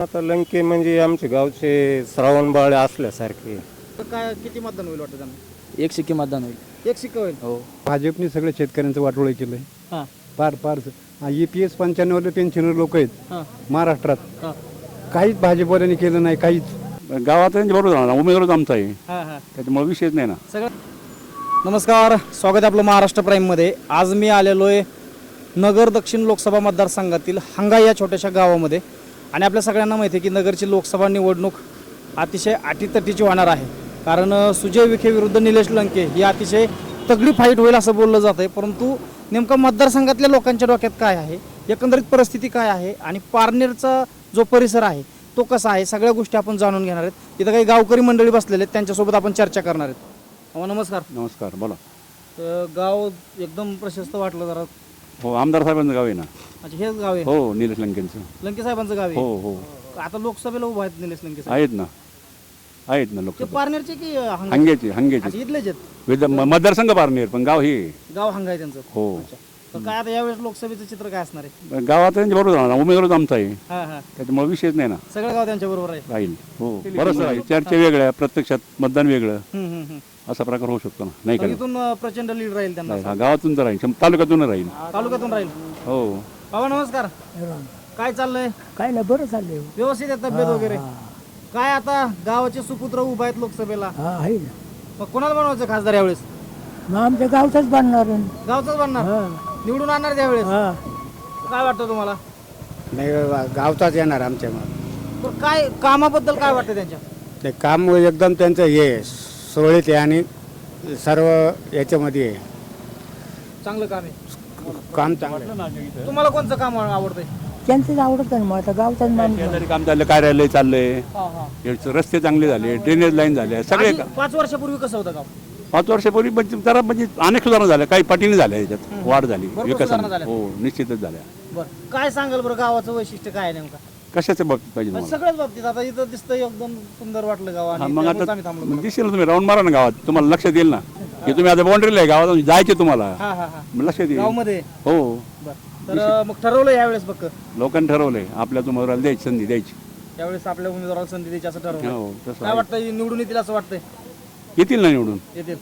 आता लंके म्हणजे आमचे गावचे श्रावणबाळे असल्यासारखे. तर काय किती मतदान होईल वाटतं त्यांना? एक शिक्के मतदान होईल. एक शिक्का होईल? हो. भाजपने सगळं शेतकऱ्यांचं वाटोळं केलं आहे हां. फार फार ई पी एस पंच्याण्णवले पेन्शनर लोक आहेत. हां. महाराष्ट्रात. हां. काहीच भाजपवाल्यांनी केलं नाही काहीच. गावात बरोबर राहणार उमेदवारच आमचा आहे. हां हां. त्याच्यामुळे विषयच नाही ना. सगळं नमस्कार स्वागत आहे आपलं महाराष्ट्र प्राईममध्ये. आज मी आलेलो आहे नगर दक्षिण लोकसभा मतदारसंघातील हंगा या छोट्याशा गावामध्ये. आणि आपल्या सगळ्यांना माहिती आहे की नगरची लोकसभा निवडणूक अतिशय अटीतटीची होणार आहे. कारण सुजय विखे विरुद्ध निलेश लंके ही अतिशय तगडी फाईट होईल असं बोललं जातं आहे परंतु नेमका मतदारसंघातल्या लोकांच्या डोक्यात काय आहे? एकंदरीत परिस्थिती काय आहे? आणि पारनेरचा जो परिसर आहे तो कसा आहे? सगळ्या गोष्टी आपण जाणून घेणार आहेत. इथं काही गावकरी मंडळी बसलेले आहेत त्यांच्यासोबत आपण चर्चा करणार आहेत. नमस्कार. नमस्कार बोला. गाव एकदम प्रशस्त वाटलं जरा. हो आमदार साहेबांचं गाव आहे ना. अच्छा हेच गाव आहे? हो निलेश लंकेंचं. लंके साहेबांचं गाव हो आहे? हो आता लोकसभेला उभा आहेत निलेश लंके साहेब. आहेत ना. आहेत ना ते लोक पारनेरचे की अं, हंग- हंग्याची हंग्याची अच्छा, इथलेच आहेत? विद- म- मतदारसंघ पारनेर पण गाव हे. गाव हंग आहे त्यांचं. हो. तर काय आता यावेळेस लोकसभेचं चित्र काय असणार आहे? गावात त्यांच्या बरोबर राहणार. उमेदवारच आमचा आहे. हा हा. त्याच्यामुळे विषयच नाही ना. सगळं गाव त्यांच्या बरोबर आहे. राहील. हो. बरंच राहील चर्चा वेगळ्या प्रत्यक्षात मतदान वेगळं. हम्म, हम्म, हम्म. असा प्रकार होऊ शकतो ना. नाही तर का? इथून अं, प्रचंड लीड राहील त्यांना हा गावातून तर राहील. शं- तालुक्यातून राहील. तालुक्यातून राहील. हो. बाबा नमस्कार. काय चाललंय? काय नाही बरं चाललंय. व्यवस्थित आहे तब्येत वगैरे. काय आता गावाचे सुपुत्र उभा आहेत लोकसभेला? हा आहे ना. मग कोणाला बनवायचं खासदार यावेळेस? मग आमच्या गावचाच बांधणार आहे. गावचाच बनणार? हा. निवडून आणणार त्यावेळेस? हा. काय वाटतं तुम्हाला? नाही गावचाच येणार आमच्या तर काय कामाबद्दल काय वाटतं त्यांच्या? ते काम एकदम त्यांचं हे सुरळीत आहे आणि सर्व याच्यामध्ये आहे. चांगलं काम आहे. काम चांगलं आहे. तुम्हाला कोणतं काम आवडतंय? त्यांचंच आवडत नाही मग आता गावचाच मान शेजारी काम चाललं कार्यालय चाललंय. याचे रस्ते चांगले झाले ड्रेनेज लाईन झाले सगळे आधी पाच वर्षापूर्वी कसं होतं गाव? पाच वर्षापूर्वी म्हणजे जरा म्हणजे अनेक सुधारणा झाल्या. काही पटीने झाल्या याच्यात. वाढ झाली. भरपूर विकासाने. झाल्या. हो निश्चितच झाल्या. बरं. काय सांगाल बरं गावाचं वैशिष्ट्य काय आहे नेमका? कशाच्या बाबतीत पाहिजे म्हणजे तुम्हाला? सगळ्याच बाबतीत आता इथं दिसतंय एकदम सुंदर वाटलं गाव हा, आणि मग त्यामुळेच आता आम्ही थांबलो मग दिसेल ना तुम्ही. राऊंड मारा ना गावात. तुम्हाला लक्षात येईल ना. की तुम्ही आता बाउंड्रीला आहे गावात. जायचे तुम्हाला. हा हा हा. मग लक्षात येईल गावमध्ये? हो. बरं. तर मग ठरवलं यावेळेस बघ. लोकांनी ठरवलंय. आपल्या तुम्हाला द्यायची संधी द्यायची. यावेळेस आपल्या उमेदवाराला संधी द्यायची असं ठरवलं हो तसं काय आहे. वाटतं निवडून येतील असं वाटतंय? येतील ना निवडून?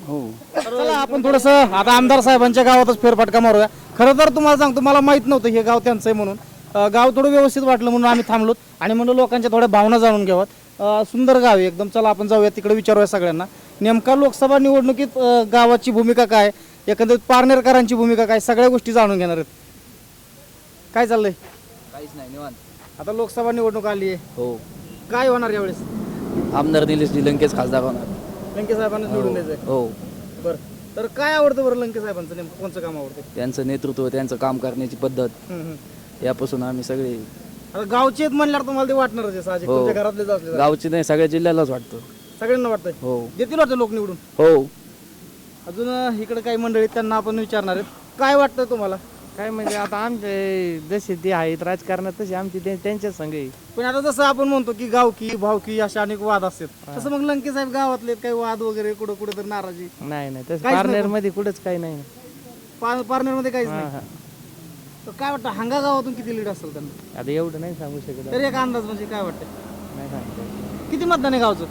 हो. चला आपण थोडस आता आमदार साहेबांच्या गावातच फेरफटका मारूया. खरं तर तुम्हाला सांगतो मला माहीत नव्हतं हे गाव त्यांचं आहे म्हणून. अं, गाव थोडं व्यवस्थित वाटलं म्हणून आम्ही थांबलो. आणि म्हणून लोकांच्या थोड्या भावना जाणून घ्यावात अं, सुंदर गाव आहे एकदम. चला आपण जाऊया तिकडे विचारूया सगळ्यांना. नेमका लोकसभा निवडणुकीत अं, गावाची भूमिका काय? एकंदरीत पारनेरकरांची भूमिका काय? सगळ्या गोष्टी जाणून घेणार आहेत. काय चाललंय? काहीच नाही निवांत. आता लोकसभा निवडणूक आली आहे हो. काय होणार यावेळेस? आमदार निलेश लंकेच खासदार होणार. लंके साहेबांना निवडून द्यायचंय हो. बरं. तर काय आवडतं बरं लंके साहेबांचं नेमकं? कोणचं काम आवडतं? त्यांचं नेतृत्व त्यांचं काम करण्याची पद्धत. हम्म, हम्म. यापासून आम्ही सगळे आता गावचे आहेत म्हणल्यावर तुम्हाला ते वाटणारच आहे साहजिक. हो. तुमच्या घरातलेच असले तर. गावची नाही सगळ्या जिल्ह्यालाच वाटतं. सगळ्यांना वाटतंय? हो. देतील वाटतं लोक निवडून? हो. अजून अं, इकडे काही मंडळी आहेत, त्यांना आपण विचारणार आहेत. काय वाटतं तुम्हाला? काय म्हणजे आता आमचे जसे ते आहेत राजकारणात तसे आमची ते- त्यांच्याच संघ आहे. पण आता जसं आपण म्हणतो की गावकी भावकी असे अनेक वाद असतात. तसं मग लंके साहेब गावातले काही वाद वगैरे कुठं कुठं तर नाराजी. नाही नाही तसं काहीच पार्लर. मध्ये कुठंच काही नाही. पा- पारनेरमध्ये काहीच हा, नाही. हा. तर काय वाटतं हंगा गावातून किती लीड असेल त्यांना? आता एवढं नाही सांगू शकत तरी एक अंदाज म्हणजे काय वाटतं नाही सांगता येत. किती मतदान आहे गावचं?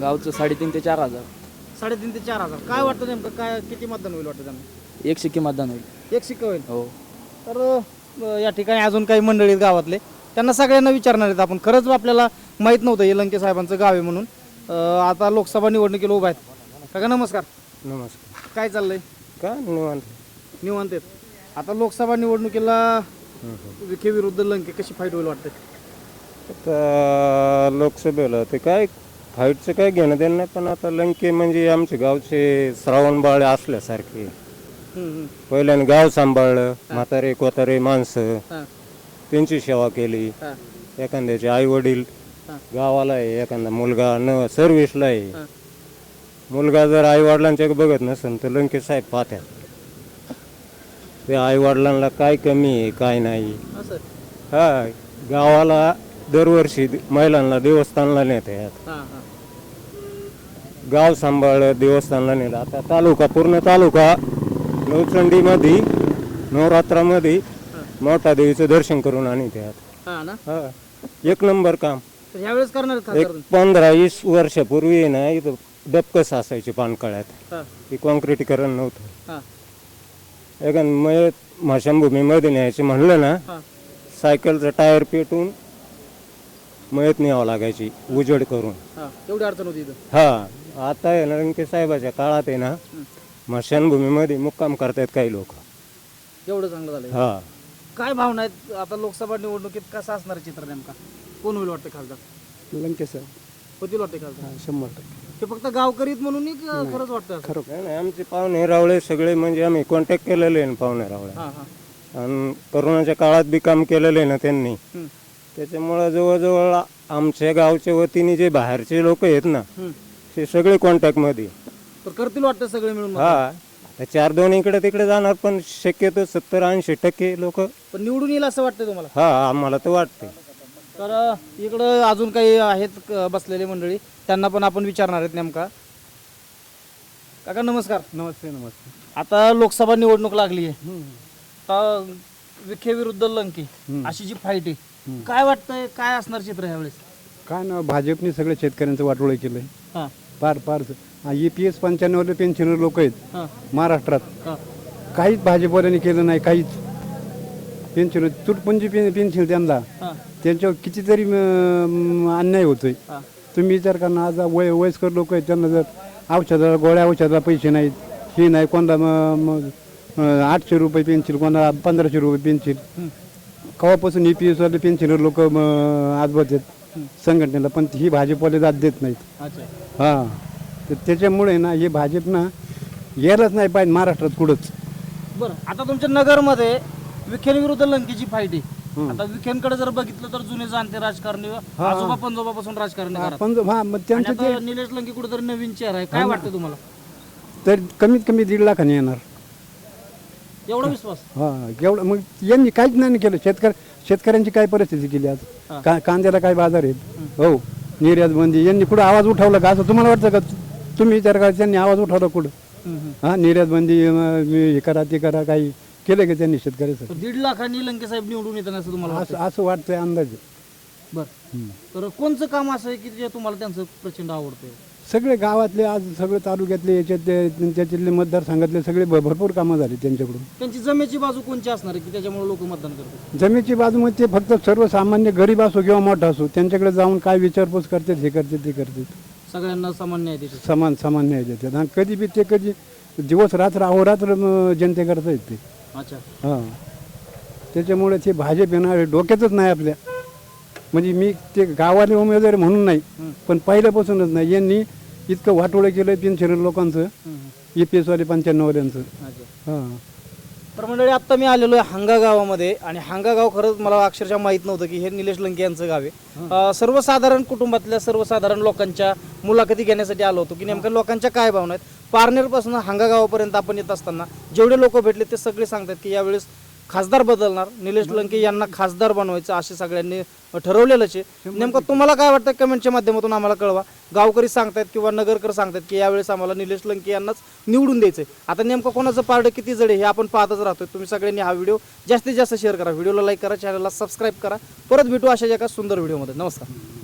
गावचं साडेतीन ते चार हजार. साडेतीन ते चार हजार. काय वाटतं नेमकं काय किती मतदान होईल वाटतं त्यांना? एक शिक्के मतदान होईल. एक शिक्का होईल हो. तर अ, या ठिकाणी अजून काही मंडळी आहेत गावातले. त्यांना सगळ्यांना विचारणार आहेत आपण. खरंच आपल्याला माहीत नव्हतं हे लंके साहेबांचं गाव आहे म्हणून. अ, आता लोकसभा निवडणुकीला उभा आहेत. काका नमस्कार. नमस्कार. काय चाललंय? का निवांत. निवांत आहेत. आता लोकसभा निवडणुकीला विखे विरुद्ध लंके कशी फाईट होईल वाटते आता लोकसभेला ते काय फाईटचं काय घेणं देणं नाही पण आता लंके म्हणजे आमचे गावचे श्रावणबाळे असल्यासारखे. पहिल्याने गाव सांभाळलं म्हातारे कोतारे माणसं त्यांची सेवा केली. एखाद्याचे आई वडील. गावाला आहे एखादा मुलगा न सर्व्हिसला. आहे. मुलगा जर आई वडिलांच्या बघत नसेल तर लंके साहेब पाहत्यात. ते आई वडिलांना काय कमी आहे काय नाही. हा गावाला दरवर्षी महिलांना देवस्थानला नेतात गाव सांभाळ देवस्थानला नेलं. आता तालुका पूर्ण तालुका नवचंडीमध्ये नवरात्रामध्ये मोठा देवीचं दर्शन करून आणि त्यात हां ना? हा. एक नंबर काम. तर ह्यावेळेस करणार आहेत एक खासदार पंधरा वीस वर्षापूर्वी आहे ना इथं डबकस असायची पानकळ्यात. हा. की कॉन्क्रिटीकरण नव्हतं. हा. एका मयत स्मशानभूमीमध्ये न्यायचं म्हणलं ना हा. सायकलचं टायर पेटून मयत न्यावं लागायची उजेड करून. हा. एवढी अडचण होती इथं? हा. आता आहे ना रंके साहेबाच्या काळात आहे ना स्मशानभूमीमध्ये मुक्काम करतायत काही लोक. एवढं चांगलं झालं हा. काय भावना आहेत? आता लोकसभा निवडणुकीत कसा असणार आहे चित्र नेमका? कोण होईल वाटतं खासदार? साहेब होतील वाटते खासदार? शंभर टक्के. ते फक्त गावकरीत म्हणून खरंच वाटतं असं? नाही नाही, आमचे पाहुणे रावळे सगळे म्हणजे आम्ही कॉन्टॅक्ट केलेले आहे ना पाहुणे रावळे. हा हा. आणि करोनाच्या काळात बी काम केलेलं आहे ना त्यांनी. हम्म. त्याच्यामुळं जवळजवळ आमच्या गावच्या वतीने जे बाहेरचे लोक आहेत ना हम्म. ते सगळे कॉन्टॅक्टमध्ये तर करतील वाटतं सगळे मिळून हा आता चार दोन इकडे तिकडे जाणार पण शक्यतो सत्तर ऐंशी टक्के लोक पण निवडून येईल असं वाटतं तुम्हाला? हा आम्हाला तर वाटते तर अ, इकडं अजून काही आहेत क- बसलेले मंडळी. त्यांना पण आपण विचारणार आहेत नेमका. काका नमस्कार. नमस्ते नमस्ते. आता लोकसभा निवडणूक लागली आहे. आता विखे विरुद्ध लंके अशी जी फाईट आहे काय वाटतंय काय असणार चित्र ह्यावेळेस? काय ना भाजपने सगळं शेतकऱ्यांचं वाटोळं केलं आहे हा. पार पार ई पी एस पंच्याण्णवले पेन्शनर लोक आहेत. महाराष्ट्रात. काहीच भाजपवाल्यांनी केलं नाही काहीच. पेन्शन तुटपुंजी पेन पेन्शन त्यांना. त्यांच्यावर कितीतरी अन्याय होतोय. तुम्ही विचार करा ना आज वय वयस्कर लोक आहेत त्यांना जर औषधाला गोळ्या औषधाला पैसे नाहीत. हे नाही कोणाला अं, आठशे रुपये पेन्सिल कोणाला पंधराशे रुपये पेन्सिल कवापासून ई पी एसवाले पेन्शनर लोक आजबत आहेत? संघटनेला पण ही भाजपवाले दाद देत नाहीत. अच्छा. हां. तर त्याच्यामुळे ना हे भाजप ना यायलाच नाही पाहिजे महाराष्ट्रात कुठंच. बरं आता तुमच्या नगरमध्ये विखेन विरुद्ध लंकेची फाईट आहे. आता विखेनकडे जर बघितलं तर जुने जाणते राजकारणी आजोबा पंजोबापासून राजकारणी करतात पण हा मग आणि त्यांचं ते आता निलेश लंके कुठेतरी नवीन चेहरा आहे. काय वाटतं तुम्हाला? तर कमीत कमी दीड लाखाने येणार. एवढा विश्वास. हा एवढं मग यांनी काहीच नाही केलं. शेतकरी शेतकऱ्यांची काय परिस्थिती केली आज? का कांद्याला काय बाजार आहेत? हो निर्यात बंदी. यांनी कुठं आवाज उठवला का? असं तुम्हाला वाटतं का? तुम्ही विचार करा त्यांनी आवाज उठवला कुठं? हा निर्यात बंदी हे करा ते करा काही केलं का त्यांनी शेतकऱ्याचं? दीड लाखांनी लंके साहेब निवडून येतात असं तुम्हाला असं असं वाटतंय अंदाजे. बरं. तर कोणचं काम असं आहे की जे तुम्हाला त्यांचं प्रचंड आवडतंय? सगळे गावातले आज सगळे तालुक्यातले याच्यातले त्याच्यातले मतदारसंघातले सगळे भ- भरपूर कामं झाली त्यांच्याकडून. त्यांची जमेची बाजू कोणची असणार आहे की त्याच्यामुळे लोक मतदान करतात जमीची बाजूमध्ये ते फक्त सर्वसामान्य गरीब असो किंवा मोठा असो त्यांच्याकडे जाऊन काय विचारपूस करतात हे करतात ते करतात. सगळ्यांना सामान्य आहे त्याची समान समान न्याय देतात आणि कधी बी ते कधी दिवस रात्र अहोरात्र म, जनतेकरता आहेत ते. अच्छा. हां. त्याच्यामुळे ते भाजप येणार डोक्यातच नाही आपल्या. म्हणजे मी ते गावाले उमेदवार म्हणून नाही पण पहिल्यापासूनच नाही. यांनी इतकं वाटोळं केलं पेन्शनर लोकांचं ई पी एसवाले पंच्याण्णववाल्यांचं हां. तर मंडळी आत्ता मी आलेलो आहे हांगा गावामध्ये आणि हांगा गाव खरंच मला अक्षरशः माहीत नव्हतं की हे निलेश लंके यांचं गाव आहे. सर्वसाधारण कुटुंबातल्या सर्वसाधारण लोकांच्या मुलाखती घेण्यासाठी आलो होतो की नेमक्या लोकांच्या काय भावना आहेत? पारनेरपासून हांगा गावापर्यंत आपण येत असताना जेवढे लोक भेटले ते सगळे सांगतात की यावेळेस खासदार बदलणार. निलेश लंके यांना खासदार बनवायचं असे सगळ्यांनी ठरवलेलंच आहे. नेमकं तुम्हाला काय वाटतं? कमेंटच्या माध्यमातून आम्हाला कळवा. गावकरी सांगतायत किंवा नगरकर सांगतायत की यावेळेस आम्हाला निलेश लंके यांनाच निवडून द्यायचंय. आता नेमकं कोणाचं पारडं किती जड आहे हे आपण पाहतच राहतोय. तुम्ही सगळ्यांनी हा व्हिडिओ जास्तीत जास्त शेअर करा. व्हिडिओला लाईक करा चॅनलला सबस्क्राईब करा. परत भेटू अशा एका सुंदर व्हिडिओमध्ये. नमस्कार.